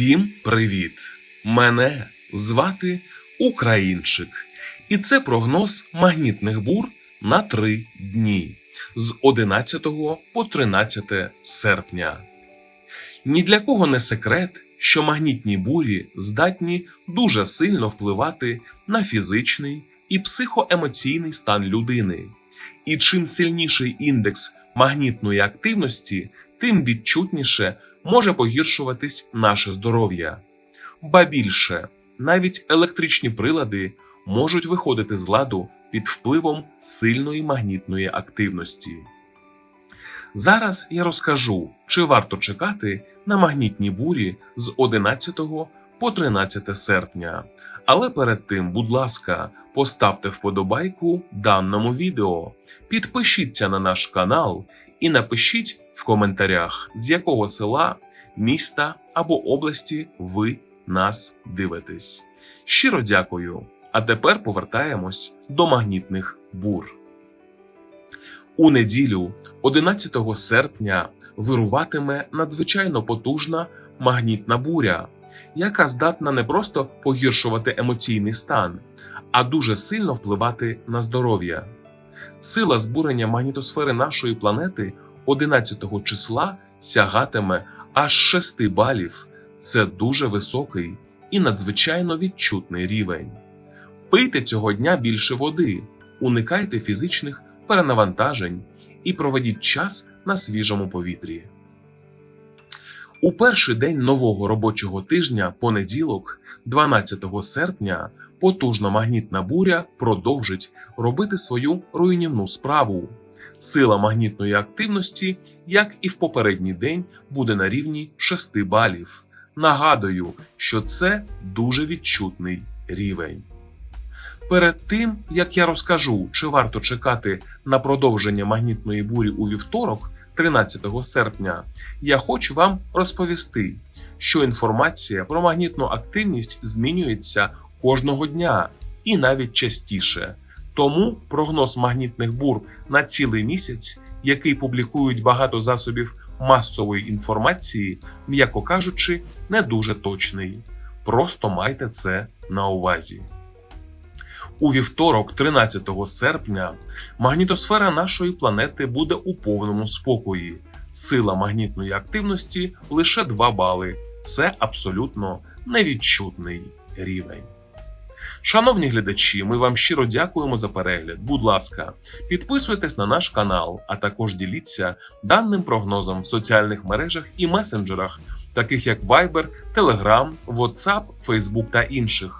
Всім привіт! Мене звати Українчик, і це прогноз магнітних бур на три дні з 11 по 13 серпня. Ні для кого не секрет, що магнітні бурі здатні дуже сильно впливати на фізичний і психоемоційний стан людини. І чим сильніший індекс магнітної активності, тим відчутніше може погіршуватись наше здоров'я. Ба більше, навіть електричні прилади можуть виходити з ладу під впливом сильної магнітної активності. Зараз я розкажу, чи варто чекати на магнітні бурі з 11 по 13 серпня. Але перед тим, будь ласка, поставте вподобайку даному відео, підпишіться на наш канал і напишіть в коментарях, з якого села, міста або області ви нас дивитесь. Щиро дякую. А тепер повертаємось до магнітних бур. У неділю, 11 серпня, вируватиме надзвичайно потужна магнітна буря, яка здатна не просто погіршувати емоційний стан, а дуже сильно впливати на здоров'я. Сила збурення магнітосфери нашої планети 11 числа сягатиме аж 6 балів. Це дуже високий і надзвичайно відчутний рівень. Пийте цього дня більше води, уникайте фізичних перенавантажень і проведіть час на свіжому повітрі. У перший день нового робочого тижня, понеділок, 12 серпня, потужна магнітна буря продовжить робити свою руйнівну справу. Сила магнітної активності, як і в попередній день, буде на рівні 6 балів. Нагадую, що це дуже відчутний рівень. Перед тим як я розкажу, чи варто чекати на продовження магнітної бурі у вівторок, 13 серпня, я хочу вам розповісти, що інформація про магнітну активність змінюється кожного дня і навіть частіше. Тому прогноз магнітних бур на цілий місяць, який публікують багато засобів масової інформації, м'яко кажучи, не дуже точний. Просто майте це на увазі. У вівторок, 13 серпня, магнітосфера нашої планети буде у повному спокої. Сила магнітної активності лише 2 бали. Це абсолютно невідчутний рівень. Шановні глядачі, ми вам щиро дякуємо за перегляд. Будь ласка, підписуйтесь на наш канал, а також діліться даним прогнозом в соціальних мережах і месенджерах, таких як Viber, Telegram, WhatsApp, Facebook та інших.